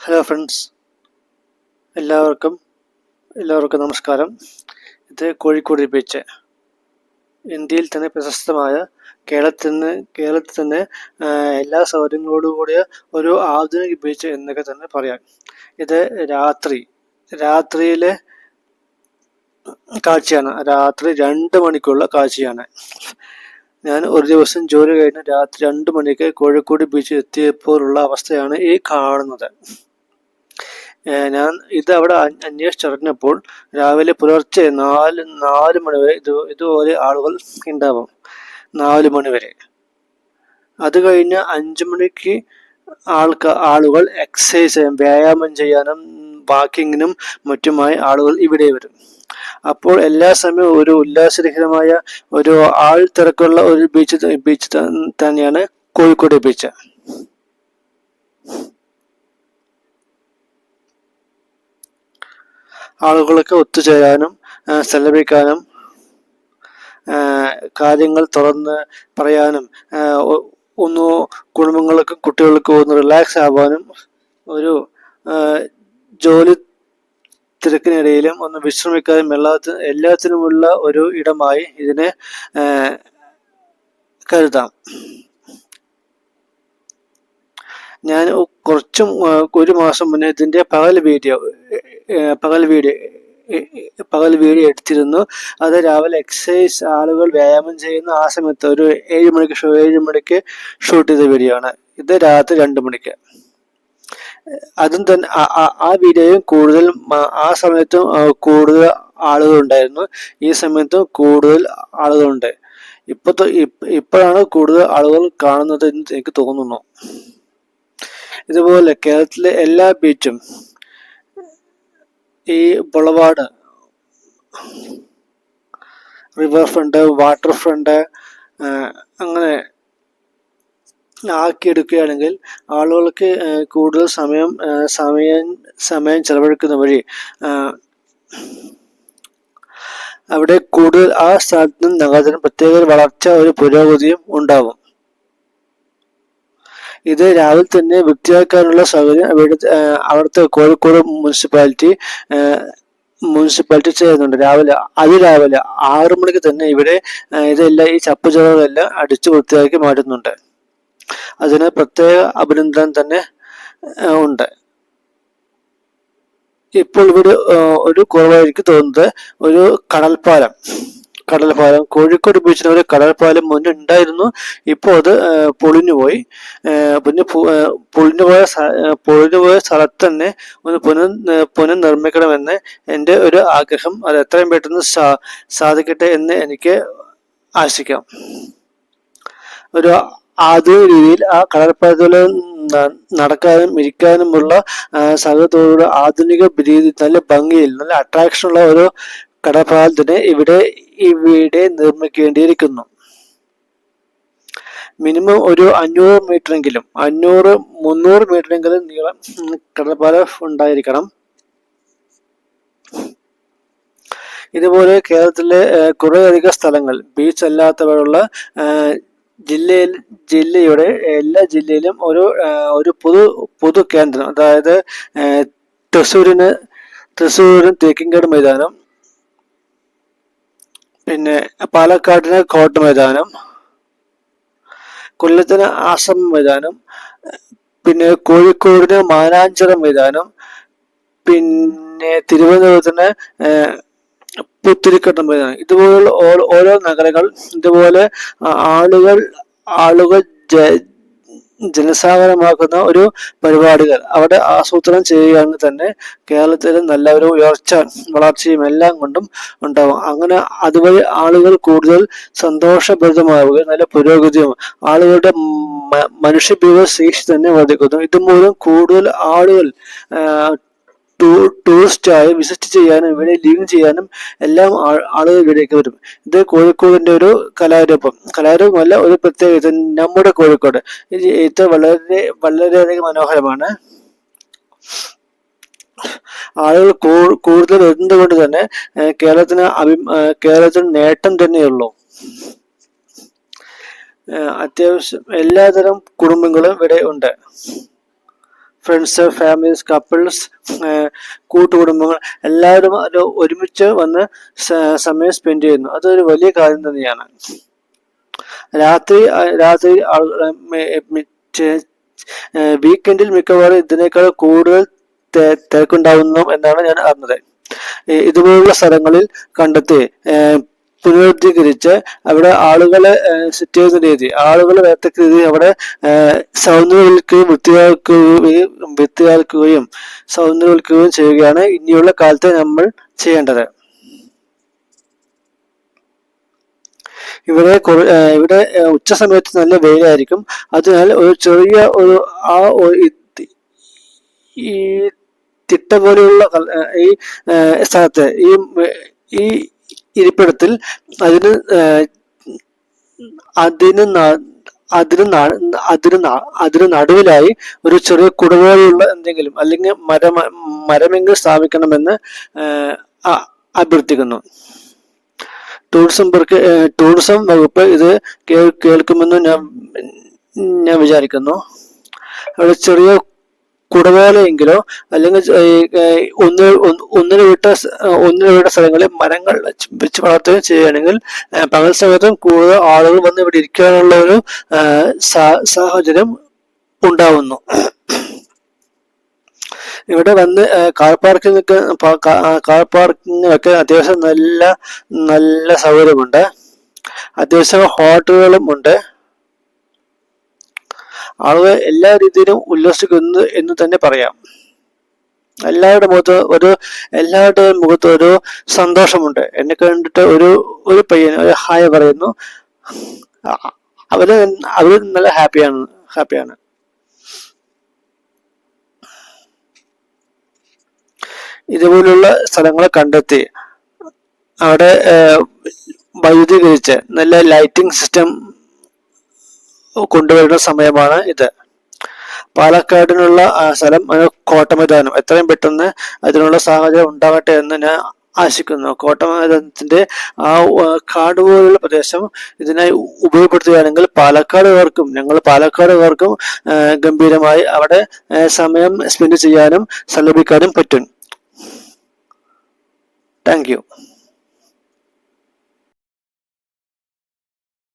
Hello friends എല്ലാവർക്കും എല്ലാവർക്കും നമസ്കാരം. ഇത് കോഴിക്കോട് ബീച്ച്. ഇന്ത്യയിൽ തന്നെ പ്രശസ്തമായ കേരളത്തിൽ നിന്ന് കേരളത്തിൽ തന്നെ എല്ലാ സൗകര്യങ്ങളോടും കൂടിയ ഒരു ആധുനിക ബീച്ച് എന്നൊക്കെ തന്നെ പറയാം. ഇത് രാത്രി രാത്രിയിലെ കാഴ്ചയാണ്. രാത്രി രണ്ട് മണിക്കുള്ള കാഴ്ചയാണ്. ഞാൻ ഒരു ദിവസം ജോലി കഴിഞ്ഞ് രാത്രി രണ്ട് മണിക്ക് കോഴിക്കോട് ബീച്ചിൽ എത്തിയപ്പോഴുള്ള അവസ്ഥയാണ് ഈ കാണുന്നത്. ഞാൻ ഇത് അവിടെ അന്വേഷിച്ചറിഞ്ഞപ്പോൾ രാവിലെ പുലർച്ചെ നാല് നാല് മണിവരെ ഇത് ഇതുപോലെ ആളുകൾ ഉണ്ടാവും നാല് മണിവരെ അത് കഴിഞ്ഞ് അഞ്ചു മണിക്ക് ആൾക്കാർ ആളുകൾ എക്സസൈസ് ചെയ്യാൻ വ്യായാമം ചെയ്യാനും വാക്കിങ്ങിനും മറ്റുമായി ആളുകൾ ഇവിടെ വരും. അപ്പോൾ എല്ലാ സമയവും ഒരു ഉല്ലാസരഹിതമായ ഒരു ആൾ തിരക്കുള്ള ഒരു ബീച്ച് ബീച്ച് തന്നെയാണ് കോഴിക്കോട് ബീച്ച് ആളുകളൊക്കെ ഒത്തുചേരാനും സെലബ്രിക്കാനും കാര്യങ്ങൾ തുറന്ന് പറയാനും ഒന്ന് കുടുംബങ്ങൾക്കും കുട്ടികൾക്കും ഒന്ന് റിലാക്സ് ആവാനും ഒരു ജോലി തിരക്കിനിടയിലും ഒന്ന് വിശ്രമിക്കാനും എല്ലാ എല്ലാത്തിനുമുള്ള ഒരു ഇടമായി ഇതിനെ കരുതാം. ഞാൻ കുറച്ചും ഒരു മാസം മുന്നേ ഇതിന്റെ പകൽ വീഡിയോ പകൽ വീഡിയോ പകൽ വീഡിയോ എടുത്തിരുന്നു. അത് രാവിലെ എക്സസൈസ് ആളുകൾ വ്യായാമം ചെയ്യുന്ന ആ സമയത്ത് ഒരു ഏഴ് മണിക്ക് ഏഴ് മണിക്ക് ഷൂട്ട് ചെയ്ത വീഡിയോ ആണ്. ഇത് രാത്രി രണ്ട് മണിക്ക്. അതും തന്നെ ആ വീഡിയോയും കൂടുതൽ ആ സമയത്തും കൂടുതൽ ആളുകൾ ഉണ്ടായിരുന്നു. ഈ സമയത്തും കൂടുതൽ ആളുകളുണ്ട്. ഇപ്പോഴത്തെ ഇപ്പോഴാണ് കൂടുതൽ ആളുകൾ കാണുന്നത് എന്ന് എനിക്ക് തോന്നുന്നു. ഇതുപോലെ കേരളത്തിലെ എല്ലാ ബീച്ചും ഈ ബുളവാട് റിവർ ഫ്രണ്ട് വാട്ടർ ഫ്രണ്ട് അങ്ങനെ ആക്കിയെടുക്കുകയാണെങ്കിൽ ആളുകൾക്ക് കൂടുതൽ സമയം സമയം സമയം ചെലവഴിക്കുന്ന വഴി അവിടെ കൂടുതൽ ആ സ്ഥലത്ത് നിന്ന് നഗരത്തിന് പ്രത്യേക വളർച്ച ഒരു പുരോഗതിയും ഉണ്ടാവും ഇത് രാവിലെ തന്നെ വൃത്തിയാക്കാനുള്ള സൗകര്യം അവിടെ അവിടുത്തെ കോഴിക്കോട് മുനിസിപ്പാലിറ്റി മുനിസിപ്പാലിറ്റി ചെയ്യുന്നുണ്ട്. രാവിലെ അതിരാവിലെ ആറു മണിക്ക് തന്നെ ഇവിടെ ഇതെല്ലാം ഈ ചപ്പുചവറെല്ലാം അടിച്ചു വൃത്തിയാക്കി മാറ്റുന്നുണ്ട്. അതിന് പ്രത്യേക അഭിനന്ദനം തന്നെ ഉണ്ട്. ഇപ്പോൾ ഇവിടെ ഒരു കുറവായിരിക്കും തോന്നുന്നത്. ഒരു കടൽപ്പാലം. കടൽപ്പാലം കോഴിക്കോട് ബീച്ചിന് ഒരു കടൽപ്പാലം മുന്നേ ഉണ്ടായിരുന്നു ഇപ്പോൾ അത് പൊളിഞ്ഞുപോയി. പിന്നെ പൊളിഞ്ഞുപോയ പൊളിഞ്ഞുപോയ സ്ഥലത്ത് തന്നെ ഒന്ന് പുനർ പുനർനിർമ്മിക്കണമെന്ന് എന്റെ ഒരു ആഗ്രഹം. അത് എത്രയും പെട്ടെന്ന് സാ സാധിക്കട്ടെ എന്ന് എനിക്ക് ആശിക്കാം. ഒരു ആധുനിക രീതിയിൽ ആ കടൽപ്പാലത്തിൽ നടക്കാനും ഇരിക്കാനുമുള്ള സൗകര്യത്തോടുകൂടി ആധുനിക രീതി നല്ല ഭംഗിയിൽ നല്ല അട്രാക്ഷനുള്ള ഒരു കടപ്പാലത്തിന് ഇവിടെ ഇവിടെ നിർമ്മിക്കേണ്ടിയിരിക്കുന്നു. മിനിമം ഒരു അഞ്ഞൂറ് മീറ്ററെങ്കിലും അഞ്ഞൂറ് മുന്നൂറ് മീറ്ററെങ്കിലും നീളം കടൽപ്പാലം ഉണ്ടായിരിക്കണം. ഇതുപോലെ കേരളത്തിലെ കുറേയധികം സ്ഥലങ്ങൾ ബീച്ച് അല്ലാത്തവരുള്ള ജില്ലയിൽ ജില്ലയുടെ എല്ലാ ജില്ലയിലും ഒരു ഒരു പൊതു പൊതു കേന്ദ്രം അതായത് തൃശ്ശൂരിന് തൃശ്ശൂരിന് തേക്കിൻകാട് മൈതാനം പിന്നെ പാലക്കാടിന് കോട്ട മൈതാനം കൊല്ലത്തിന് ആശ്രമ മൈതാനം പിന്നെ കോഴിക്കോടിന് മാനാഞ്ചിറ മൈതാനം പിന്നെ തിരുവനന്തപുരത്തിന് പുത്തിരിക്കട്ടം മൈതാനം. ഇതുപോലുള്ള ഓരോ നഗരങ്ങൾ ഇതുപോലെ ആളുകൾ ആളുകൾ ജനസാഗരമാക്കുന്ന ഒരു പരിപാടികൾ. അവിടെ ആസൂത്രണം ചെയ്യുകയാണെങ്കിൽ തന്നെ കേരളത്തിൽ നല്ല ഒരു ഉയർച്ച വളർച്ചയും എല്ലാം കൊണ്ടും ഉണ്ടാവും. അങ്ങനെ അതുവഴി ആളുകൾ കൂടുതൽ സന്തോഷഭരിതമാവുകയും നല്ല പുരോഗതിയും ആളുകളുടെ മനുഷ്യബീവ ശേഷി തന്നെ വർദ്ധിക്കുന്നു. ഇതുമൂലം കൂടുതൽ ആളുകൾ ടൂറിസ്റ്റായി വിസിറ്റ് ചെയ്യാനും ഇവിടെ ലീവ് ചെയ്യാനും എല്ലാം ആളുകൾ ഇവിടേക്ക് വരും. ഇത് കോഴിക്കോടിന്റെ ഒരു കലാരൂപം. കലാരൂപമല്ല ഒരു പ്രത്യേകത നമ്മുടെ കോഴിക്കോട്. ഇത് വളരെ വളരെയധികം മനോഹരമാണ്. ആളുകൾ കൂടുതൽ വരുന്നത് തന്നെ കേരളത്തിന് അഭി കേരളത്തിന് നേട്ടം തന്നെയുള്ളൂ. അത്യാവശ്യം എല്ലാതരം കുടുംബങ്ങളും ഇവിടെ ഉണ്ട്. ഫ്രണ്ട്സ് ഫാമിലീസ് കപ്പിൾസ് കൂട്ടുകുടുംബങ്ങൾ എല്ലാവരും ഒരുമിച്ച് വന്ന് സമയം സ്പെൻഡ് ചെയ്യുന്നു. അതൊരു വലിയ കാര്യം തന്നെയാണ്. രാത്രി രാത്രി വീക്കെൻഡിൽ മിക്കവാറും ഇതിനേക്കാൾ കൂടുതൽ തിരക്കുണ്ടാവുന്നു എന്നാണ് ഞാൻ അറിഞ്ഞത്. ഇതുപോലുള്ള സ്ഥലങ്ങളിൽ കണ്ടെത്തി പുനരുദ്ധീകരിച്ച് അവിടെ ആളുകളെ സെറ്റ് ചെയ്യുന്ന രീതി. ആളുകളെ വരത്തക്ക രീതി അവിടെ സൗന്ദര്യവൽക്കുകയും വൃത്തിയാക്കുകയും വൃത്തിയാക്കുകയും സൗന്ദര്യവൽക്കുകയും ചെയ്യുകയാണ് ഇനിയുള്ള കാലത്ത് നമ്മൾ ചെയ്യേണ്ടത്. ഇവിടെ ഇവിടെ ഉച്ച സമയത്ത് നല്ല വെയിലായിരിക്കും. അതിനാൽ ഒരു ചെറിയ ഒരു ആ ഈ തിട്ട പോലെയുള്ള ഈ സ്ഥലത്ത് ഈ ഈ ഇരിപ്പിടത്തിൽ അതിന് അതിന് അതിന് അതിന് അതിന് നടുവിലായി ഒരു ചെറിയ കുടപോലെയുള്ള എന്തെങ്കിലും അല്ലെങ്കിൽ മരം മരമെങ്കിൽ സ്ഥാപിക്കണമെന്ന് അഭ്യർത്ഥിക്കുന്നു. ടൂറിസം ടൂറിസം വകുപ്പ് ഇത് കേൾക്കുമെന്ന് ഞാൻ ഞാൻ വിചാരിക്കുന്നു. അവിടെ ചെറിയ കുടവേലയെങ്കിലോ അല്ലെങ്കിൽ ഒന്ന് ഒന്ന് ഒന്നിനു വിട്ട ഒന്നിനു വിട്ട സ്ഥലങ്ങളിൽ മരങ്ങൾ വെച്ച് വളർത്തുകയും ചെയ്യുകയാണെങ്കിൽ പകൽ സമയത്തും കൂടുതൽ ആളുകൾ വന്ന് ഇവിടെ ഇരിക്കാനുള്ള ഒരു സാഹചര്യം ഉണ്ടാവുന്നു. ഇവിടെ വന്ന് കാർ പാർക്കിംഗ് ഒക്കെ കാർ പാർക്കിങ്ങിനൊക്കെ അത്യാവശ്യം നല്ല നല്ല സൗകര്യമുണ്ട്. അത്യാവശ്യം ഹോട്ടലുകളും ഉണ്ട്. ആളുകൾ എല്ലാ രീതിയിലും ഉല്ലസിക്കുന്നു എന്ന് തന്നെ പറയാം. എല്ലാവരുടെ മുഖത്ത് ഒരു എല്ലാവരുടെയും മുഖത്ത് ഒരു സന്തോഷമുണ്ട്. എന്നെ കണ്ടിട്ട് ഒരു ഒരു പയ്യൻ ഒരു ഹായ് പറയുന്നു. അവർ അവർ നല്ല ഹാപ്പിയാണ് ഹാപ്പിയാണ്. ഇതുപോലുള്ള സ്ഥലങ്ങളെ കണ്ടെത്തി അവിടെ വൈദ്യുതീകരിച്ച് നല്ല ലൈറ്റിംഗ് സിസ്റ്റം കൊണ്ടുവരുന്ന സമയമാണ് ഇത്. പാലക്കാടിനുള്ള സ്ഥലം കോട്ടമൈതാനം. എത്രയും പെട്ടെന്ന് അതിനുള്ള സാഹചര്യം ഉണ്ടാകട്ടെ എന്ന് ഞാൻ ആശിക്കുന്നു. കോട്ടമൈതാനത്തിന്റെ ആ കാട് പോലുള്ള പ്രദേശം ഇതിനായി ഉപയോഗപ്പെടുത്തുകയാണെങ്കിൽ പാലക്കാടുകാർക്കും ഞങ്ങൾ പാലക്കാടുകാർക്കും ഗംഭീരമായി അവിടെ സമയം സ്പെൻഡ് ചെയ്യാനും സല്ലപിക്കാനും പറ്റും. താങ്ക്